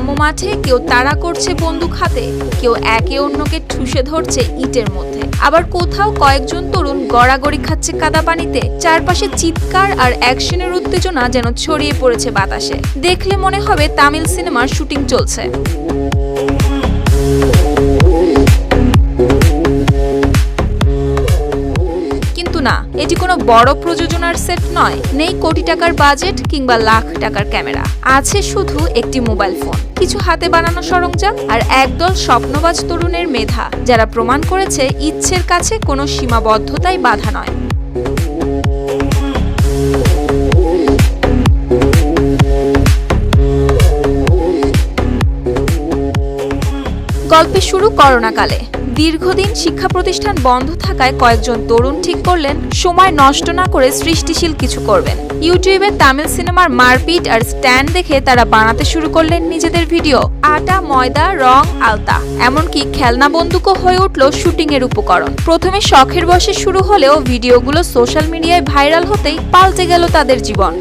মাঠে কেউ তাড়া করছে বন্দুক হাতে, কেউ একে অন্যকে ঠুসে ধরছে ইটের মধ্যে। আবার কোথাও কয়েকজন তরুণ গড়াগড়ি খাচ্ছে কাদা পানিতে চারপাশে চিৎকার আর অ্যাকশনের উত্তেজনা যেন ছড়িয়ে পড়েছে বাতাসে। দেখলে মনে হবে তামিল সিনেমার শুটিং চলছে। এটি কোনো বড় প্রযোজনার সেট নয়। নেই কোটি টাকার বাজেট কিংবা লাখ টাকার ক্যামেরা। আছে শুধু একটি মোবাইল ফোন। কিছু হাতে বানানো সরঞ্জাম আর একদল স্বপ্নবাজ তরুণের মেধা, যারা প্রমাণ করেছে ইচ্ছের কাছে কোনো সীমাবদ্ধতাই বাধা নয়। গল্পের শুরু করোনাকালে। দীর্ঘদিন শিক্ষা প্রতিষ্ঠান বন্ধ থাকায় কয়েকজন তরুণ ঠিক করলেন, সময় নষ্ট না করে সৃষ্টিশীল কিছু করবেন। ইউটিউবে তামিল সিনেমার মারপিট আর স্ট্যান্ড দেখে তারা বানাতে শুরু করলেন নিজেদের ভিডিও, আটা, ময়দা, রং, আলতা। এমনকি খেলনা বন্দুকও হয়ে উঠল শুটিং এর উপকরণ। প্রথমে শখের বসে শুরু হলেও ভিডিওগুলো সোশ্যাল মিডিয়ায় ভাইরাল হতেই পাল্টে গেল তাদের জীবন।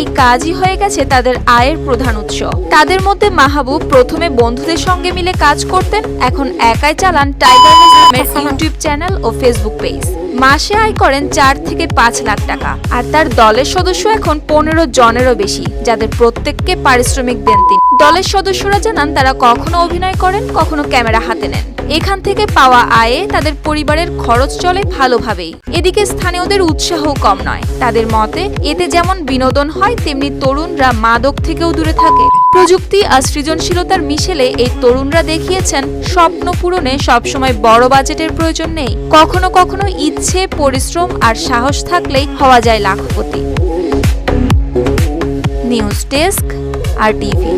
এই কাজই হয়ে গেছে তাদের আয়ের প্রধান উৎস। তাদের মধ্যে মাহবুব প্রথমে বন্ধুদের সঙ্গে মিলে কাজ করতেন এখন একাই চালান টাইগার ইসলামের ইউটিউব চ্যানেল ও ফেসবুক পেজ মাসে আয় করেন চার থেকে পাঁচ লাখ টাকা আর তার দলের সদস্য এখন পনেরো জনেরও বেশি যাদের প্রত্যেককে পারিশ্রমিক দেন তিনি। দলের সদস্যরা জানান তারা কখনো অভিনয় করেন কখনো ক্যামেরা হাতে নেন। এখান থেকে পাওয়া আয়ে তাদের পরিবারের খরচ চলে ভালোভাবেই। এদিকে স্থানীয়দের উৎসাহও কম নয়। তাদের মতে, এতে যেমন বিনোদন হয়, তেমনি তরুণরা মাদক থেকেও দূরে থাকে। প্রযুক্তি আর সৃজনশীলতার মিশেলে এই তরুণরা দেখিয়েছেন, স্বপ্ন পূরণে সবসময় বড় বাজেটের প্রয়োজন নেই। কখনো কখনো ইচ্ছে, পরিশ্রম আর সাহস থাকলেই হওয়া যায় lakhpati. News desk, R TV.